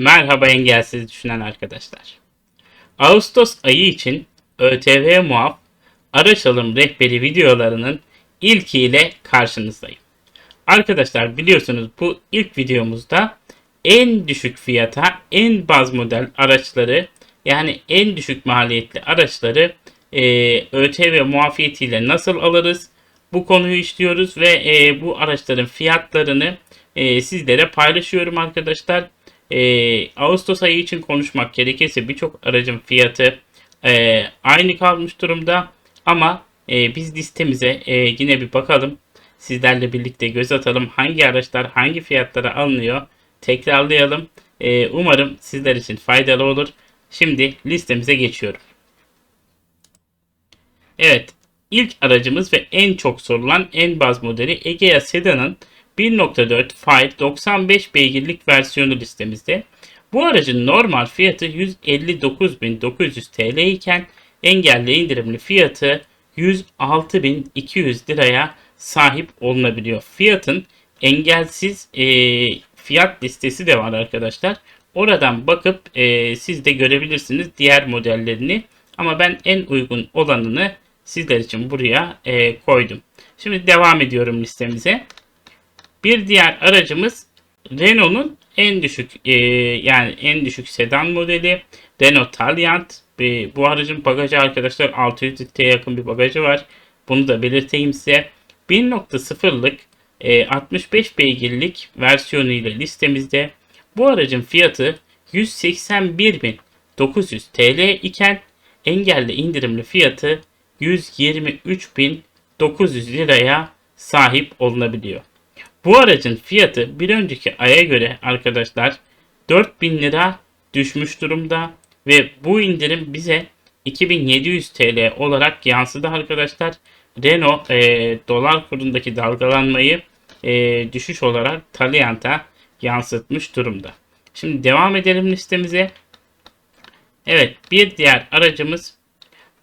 Merhaba engelsiz düşünen arkadaşlar. Ağustos ayı için ÖTV muaf araç alım rehberi videolarının ilkiyle karşınızdayım. Arkadaşlar biliyorsunuz bu ilk videomuzda en düşük fiyata en baz model araçları yani en düşük maliyetli araçları e, ÖTV muafiyetiyle nasıl alırız? Bu konuyu işliyoruz ve e, bu araçların fiyatlarını e, sizlere paylaşıyorum arkadaşlar. E, Ağustos ayı için konuşmak gerekirse birçok aracın fiyatı e, aynı kalmış durumda. Ama e, biz listemize e, yine bir bakalım. Sizlerle birlikte göz atalım. Hangi araçlar hangi fiyatlara alınıyor? Tekrarlayalım. E, umarım sizler için faydalı olur. Şimdi listemize geçiyorum. Evet. ilk aracımız ve en çok sorulan en baz modeli Egea Sedan'ın 1.4 Fire 95 beygirlik versiyonu listemizde. Bu aracın normal fiyatı 159.900 TL iken engelli indirimli fiyatı 106.200 liraya sahip olunabiliyor. Fiyatın engelsiz e, fiyat listesi de var arkadaşlar. Oradan bakıp e, siz de görebilirsiniz diğer modellerini. Ama ben en uygun olanını sizler için buraya e, koydum. Şimdi devam ediyorum listemize. Bir diğer aracımız Renault'un en düşük e, yani en düşük sedan modeli Renault Taliant. E, bu aracın bagajı arkadaşlar 600 litreye yakın bir bagajı var. Bunu da belirteyim size. 1.0'lık e, 65 beygirlik versiyonu ile listemizde. Bu aracın fiyatı 181.900 TL iken engelli indirimli fiyatı 123.900 liraya sahip olunabiliyor. Bu aracın fiyatı bir önceki aya göre arkadaşlar 4000 lira düşmüş durumda ve bu indirim bize 2700 TL olarak yansıdı arkadaşlar. Renault e, dolar kurundaki dalgalanmayı e, düşüş olarak Taliant'a yansıtmış durumda. Şimdi devam edelim listemize. Evet bir diğer aracımız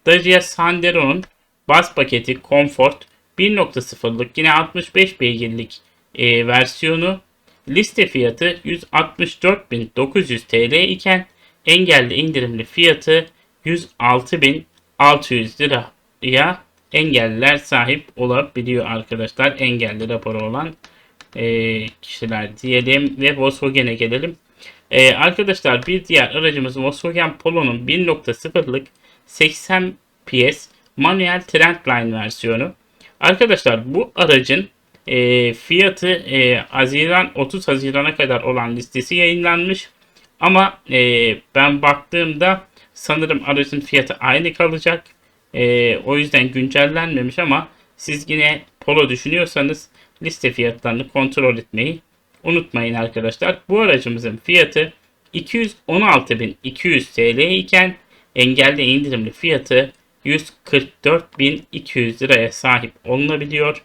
Dacia Sandero'nun bas paketi Comfort 1.0'lık yine 65 beygirlik e, versiyonu liste fiyatı 164.900 TL iken engelli indirimli fiyatı 106.600 liraya engelliler sahip olabiliyor arkadaşlar. Engelli raporu olan e, kişiler diyelim ve Volkswagen'e gelelim. E, arkadaşlar bir diğer aracımız Volkswagen Polo'nun 1.0'lık 80 PS manuel Trendline versiyonu. Arkadaşlar bu aracın e, fiyatı e, Haziran 30 Haziran'a kadar olan listesi yayınlanmış. Ama e, ben baktığımda sanırım aracın fiyatı aynı kalacak. E, o yüzden güncellenmemiş ama siz yine Polo düşünüyorsanız liste fiyatlarını kontrol etmeyi unutmayın arkadaşlar. Bu aracımızın fiyatı 216.200 TL iken engelli indirimli fiyatı 144.200 liraya sahip olunabiliyor.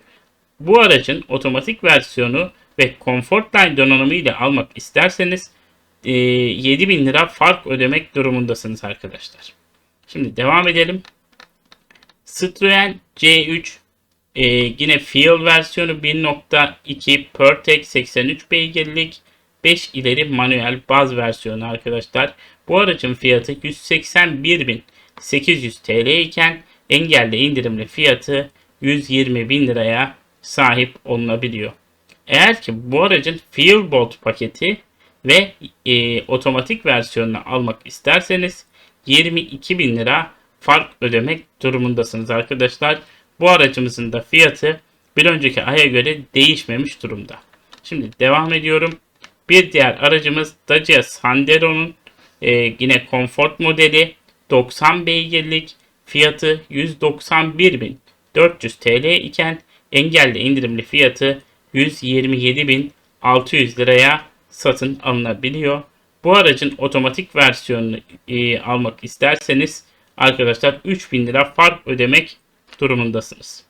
Bu aracın otomatik versiyonu ve Comfortline donanımı ile almak isterseniz e, 7000 lira fark ödemek durumundasınız arkadaşlar. Şimdi devam edelim. Citroen C3 e, yine Fuel versiyonu 1.2 PureTech 83 beygirlik 5 ileri manuel baz versiyonu arkadaşlar. Bu aracın fiyatı 181.800 TL iken engelli indirimli fiyatı 120.000 liraya sahip olunabiliyor. Eğer ki bu aracın Fuelbolt paketi ve e, otomatik versiyonunu almak isterseniz 22 bin lira fark ödemek durumundasınız arkadaşlar. Bu aracımızın da fiyatı bir önceki aya göre değişmemiş durumda. Şimdi devam ediyorum. Bir diğer aracımız Dacia Sandero'nun e, yine Comfort modeli 90 beygirlik fiyatı 191.400 TL iken engelli indirimli fiyatı 127.600 liraya satın alınabiliyor. Bu aracın otomatik versiyonunu e, almak isterseniz arkadaşlar 3000 lira fark ödemek durumundasınız.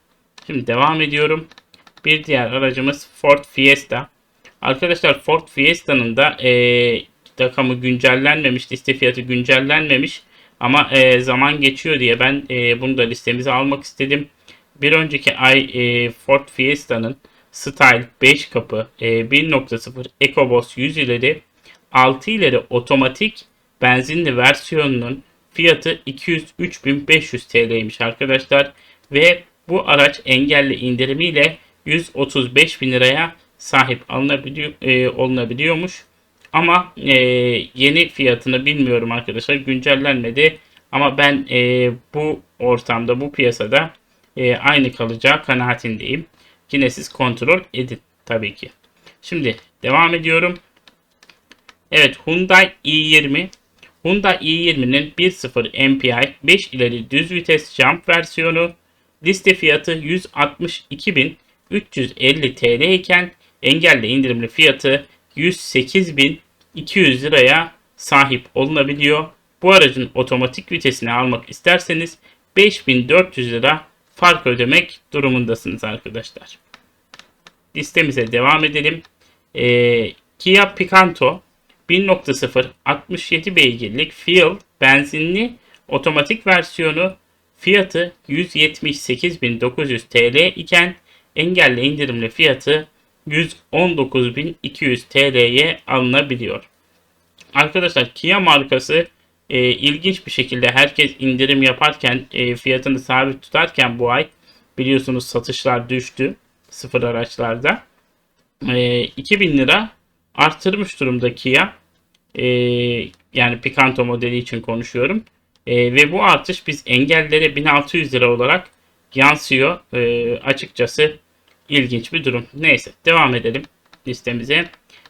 Şimdi devam ediyorum. Bir diğer aracımız Ford Fiesta. Arkadaşlar Ford Fiesta'nın da e, rakamı güncellenmemiş, liste fiyatı güncellenmemiş. Ama e, zaman geçiyor diye ben e, bunu da listemize almak istedim. Bir önceki ay e, Ford Fiesta'nın Style 5 kapı e, 1.0 EcoBoost 100 ileri 6 ileri otomatik benzinli versiyonunun fiyatı 203.500 TL'ymiş arkadaşlar. Ve bu araç engelli indirimiyle 135 bin liraya sahip alınabiliyor, e, olunabiliyormuş. Ama e, yeni fiyatını bilmiyorum arkadaşlar güncellenmedi. Ama ben e, bu ortamda bu piyasada e, aynı kalacağı kanaatindeyim. Yine siz kontrol edin tabii ki. Şimdi devam ediyorum. Evet Hyundai i20 Hyundai i20'nin 1.0 MPI 5 ileri düz vites jump versiyonu liste fiyatı 162.350 TL iken engelli indirimli fiyatı 108.200 liraya sahip olunabiliyor. Bu aracın otomatik vitesini almak isterseniz 5400 lira fark ödemek durumundasınız arkadaşlar. Listemize devam edelim. Ee, Kia Picanto 1.0 67 beygirlik Fuel benzinli otomatik versiyonu fiyatı 178.900 TL iken engelli indirimli fiyatı 119.200 TL'ye alınabiliyor. Arkadaşlar Kia markası e, ilginç bir şekilde herkes indirim yaparken e, fiyatını sabit tutarken bu ay biliyorsunuz satışlar düştü sıfır araçlarda. E, 2000 lira arttırmış durumda Kia. E, yani Picanto modeli için konuşuyorum. E, ve bu artış biz engellere 1600 lira olarak yansıyor. E, açıkçası ilginç bir durum. Neyse devam edelim listemize.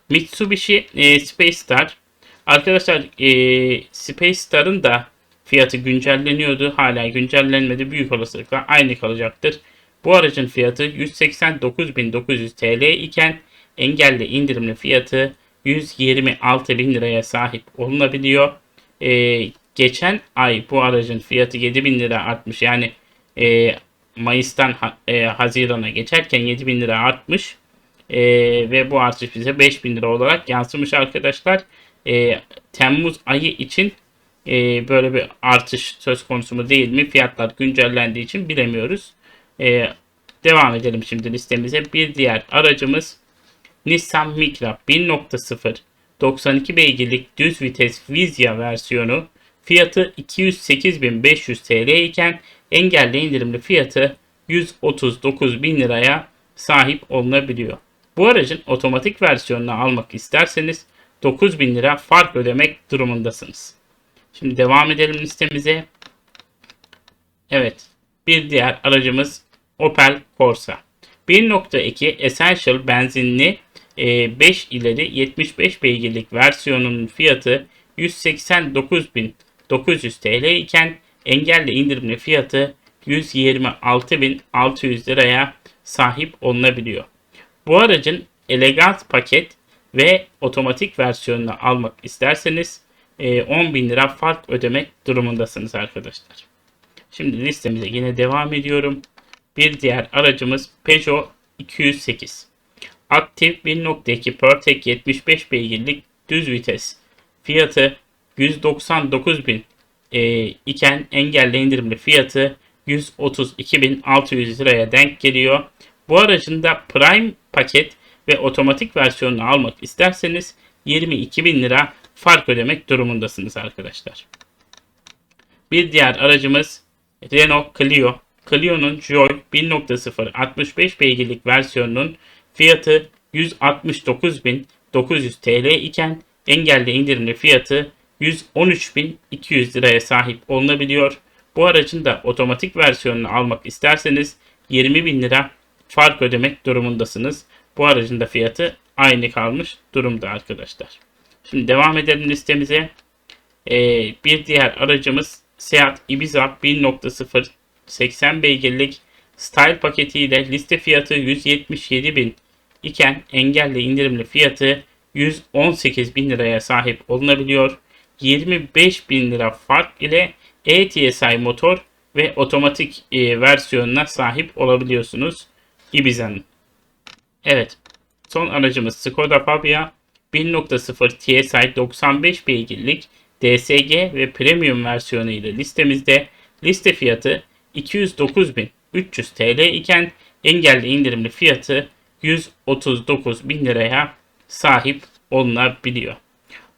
Mitsubishi e, Space Star. Arkadaşlar e, Space Star'ın da fiyatı güncelleniyordu. Hala güncellenmedi. Büyük olasılıkla aynı kalacaktır. Bu aracın fiyatı 189.900 TL iken engelli indirimli fiyatı 126.000 liraya sahip olunabiliyor. Ee, geçen ay bu aracın fiyatı 7.000 lira artmış. Yani e, Mayıs'tan e, Haziran'a geçerken 7.000 lira artmış. E, ve bu artış bize 5.000 lira olarak yansımış arkadaşlar. E, Temmuz ayı için e, böyle bir artış söz konusu mu değil mi? Fiyatlar güncellendiği için bilemiyoruz. E, devam edelim şimdi listemize. Bir diğer aracımız Nissan Micra 1.0 92 beygirlik düz vites Vizya versiyonu fiyatı 208.500 TL iken engelli indirimli fiyatı 139.000 liraya sahip olunabiliyor. Bu aracın otomatik versiyonunu almak isterseniz 9.000 lira fark ödemek durumundasınız. Şimdi devam edelim listemize. Evet. Bir diğer aracımız Opel Corsa. 1.2 Essential benzinli 5 e, ileri 75 beygirlik versiyonunun fiyatı 189.900 TL iken engelli indirimli fiyatı 126.600 liraya sahip olunabiliyor. Bu aracın elegant paket ve otomatik versiyonunu almak isterseniz 10.000 lira fark ödemek durumundasınız arkadaşlar. Şimdi listemize yine devam ediyorum. Bir diğer aracımız Peugeot 208. Aktif 1.2 PureTech 75 beygirlik düz vites. Fiyatı 199.000 e, iken engelli indirimli fiyatı 132.600 liraya denk geliyor. Bu aracın da Prime paket ve otomatik versiyonunu almak isterseniz 22.000 lira fark ödemek durumundasınız arkadaşlar. Bir diğer aracımız Renault Clio. Clio'nun Joy 1.0 65 beygirlik versiyonunun fiyatı 169.900 TL iken engelli indirimli fiyatı 113.200 liraya sahip olunabiliyor. Bu aracın da otomatik versiyonunu almak isterseniz 20.000 lira fark ödemek durumundasınız. Bu aracın da fiyatı aynı kalmış durumda arkadaşlar. Şimdi devam edelim listemize. Ee, bir diğer aracımız Seat Ibiza 1.0 80 beygirlik Style paketiyle liste fiyatı 177.000 iken engelli indirimli fiyatı 118.000 liraya sahip olunabiliyor. 25.000 lira fark ile ETSI motor ve otomatik e, versiyonuna sahip olabiliyorsunuz Ibiza'nın. Evet. Son aracımız Skoda Fabia 1.0 TSI 95 beygirlik DSG ve Premium versiyonu ile listemizde liste fiyatı 209.300 TL iken engelli indirimli fiyatı 139.000 liraya sahip olunabiliyor.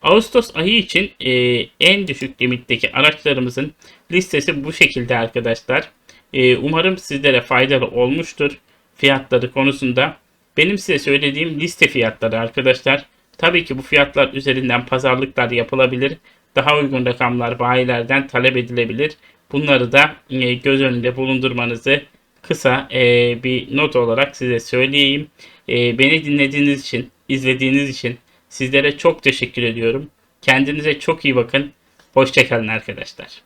Ağustos ayı için e, en düşük limitteki araçlarımızın listesi bu şekilde arkadaşlar. E, umarım sizlere faydalı olmuştur fiyatları konusunda. Benim size söylediğim liste fiyatları arkadaşlar. Tabii ki bu fiyatlar üzerinden pazarlıklar yapılabilir. Daha uygun rakamlar bayilerden talep edilebilir. Bunları da e, göz önünde bulundurmanızı kısa e, bir not olarak size söyleyeyim. E, beni dinlediğiniz için, izlediğiniz için sizlere çok teşekkür ediyorum. Kendinize çok iyi bakın. Hoşçakalın arkadaşlar.